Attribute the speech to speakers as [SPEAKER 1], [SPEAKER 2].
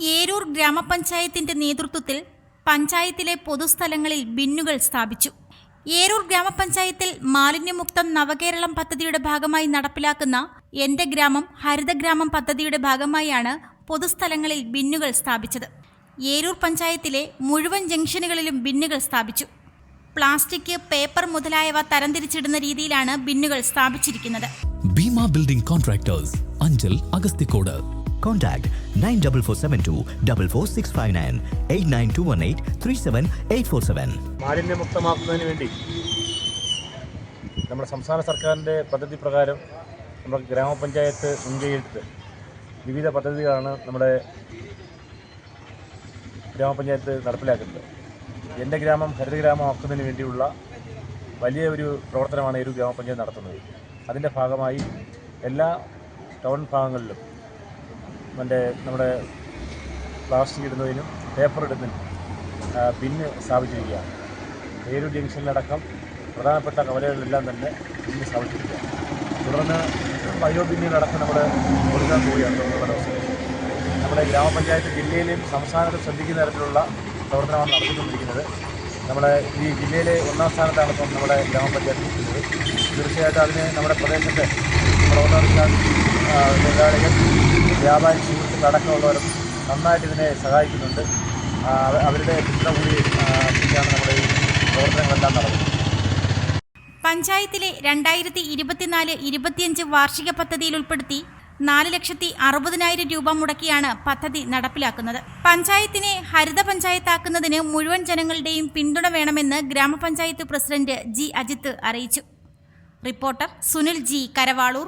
[SPEAKER 1] ഏരൂർ ഗ്രാമപഞ്ചായത്തിന്റെ നേതൃത്വത്തിൽ പഞ്ചായത്തിലെ പൊതുസ്ഥലങ്ങളിൽ ബിന്നുകൾ സ്ഥാപിച്ചു. ഏരൂർ ഗ്രാമപഞ്ചായത്തിൽ മാലിന്യമുക്തം നവകേരളം പദ്ധതിയുടെ ഭാഗമായി നടപ്പിലാക്കുന്ന എന്റെ ഗ്രാമം ഹരിതഗ്രാമം പദ്ധതിയുടെ ഭാഗമായാണ് പൊതുസ്ഥലങ്ങളിൽ ബിന്നുകൾ സ്ഥാപിച്ചത്. ഏരൂർ പഞ്ചായത്തിലെ മുഴുവൻ ജംഗ്ഷനുകളിലും ബിന്നുകൾ സ്ഥാപിച്ചു. പ്ലാസ്റ്റിക് പേപ്പർ മുതലായവ തരംതിരിച്ചിടുന്ന രീതിയിലാണ് ബിന്നുകൾ സ്ഥാപിച്ചിരിക്കുന്നത്.
[SPEAKER 2] Bhima building contractors Anchal Agasthikode
[SPEAKER 3] Contact 94472 44659 89218 37847.
[SPEAKER 4] മാലിന്യമുക്തമാക്കുന്നതിന് വേണ്ടി നമ്മുടെ സംസ്ഥാന സർക്കാരിന്റെ പദ്ധതി പ്രകാരം നമ്മുടെ ഗ്രാമപഞ്ചായത്ത് മുൻകൈയെടുത്ത് വിവിധ പദ്ധതികളാണ് നമ്മുടെ ഗ്രാമപഞ്ചായത്ത് നടപ്പിലാക്കുന്നത് എന്റെ ഗ്രാമം ഹരിതഗ്രാമമാക്കുന്നതിന് വേണ്ടിയുള്ള വലിയ ഒരു പ്രവർത്തനമാണ് ഈ ഒരു ഗ്രാമപഞ്ചായത്ത് നടത്തുന്നത് അതിന്റെ ഭാഗമായി എല്ലാ ടൗൺ ഭാഗങ്ങളിലും മറ്റേ നമ്മുടെ പ്ലാസ്റ്റിക് ഇടുന്നതിനും പേപ്പർ ഇടുന്നതിനും ബിന്ന് സ്ഥാപിച്ചിരിക്കുകയാണ് പേരൂർ ജംഗ്ഷനിലടക്കം പ്രധാനപ്പെട്ട കവലകളിലെല്ലാം തന്നെ ബിന്ന് സ്ഥാപിച്ചിരിക്കുകയാണ് തുടർന്ന് ബയോ ബിന്നുകളടക്കം നമ്മൾ കൊടുക്കാൻ പോവുകയാണ് തുടർന്നുള്ള ദിവസങ്ങളിൽ നമ്മുടെ ഗ്രാമപഞ്ചായത്ത് ജില്ലയിലെയും സംസ്ഥാനത്തും ശ്രദ്ധിക്കുന്ന തരത്തിലുള്ള പ്രവർത്തനമാണ് നടത്തിക്കൊണ്ടിരിക്കുന്നത്. നമ്മുടെ ഈ ജില്ലയിലെ ഒന്നാം സ്ഥാനത്താണ് ഇപ്പം നമ്മുടെ ഗ്രാമപഞ്ചായത്ത് നിൽക്കുന്നത്. തീർച്ചയായിട്ടും അതിന് നമ്മുടെ പ്രദേശത്തെ പ്രവർത്തകർ തൊഴിലാളികൾ വ്യാപാരി സുഹൃത്തുക്കൾ അടക്കമുള്ളവരും നന്നായിട്ട് ഇതിനെ സഹായിക്കുന്നുണ്ട്. അവരുടെ പിന്തുണ കൂടി ആ, നമ്മുടെ ഈ പ്രവർത്തനങ്ങളെല്ലാം നടക്കുന്നത്.
[SPEAKER 1] പഞ്ചായത്തിലെ രണ്ടായിരത്തി ഇരുപത്തിനാല് ഇരുപത്തിയഞ്ച് വാർഷിക പദ്ധതിയിൽ ഉൾപ്പെടുത്തി നാല് ലക്ഷത്തി അറുപതിനായിരം രൂപ മുടക്കിയാണ് പദ്ധതി നടപ്പിലാക്കുന്നത്. പഞ്ചായത്തിനെ ഹരിത പഞ്ചായത്താക്കുന്നതിന് മുഴുവൻ ജനങ്ങളുടെയും പിന്തുണ വേണമെന്ന് ഗ്രാമപഞ്ചായത്ത് പ്രസിഡന്റ് ജി അജിത്ത് അറിയിച്ചു. Reporter Sunil G Karavaloor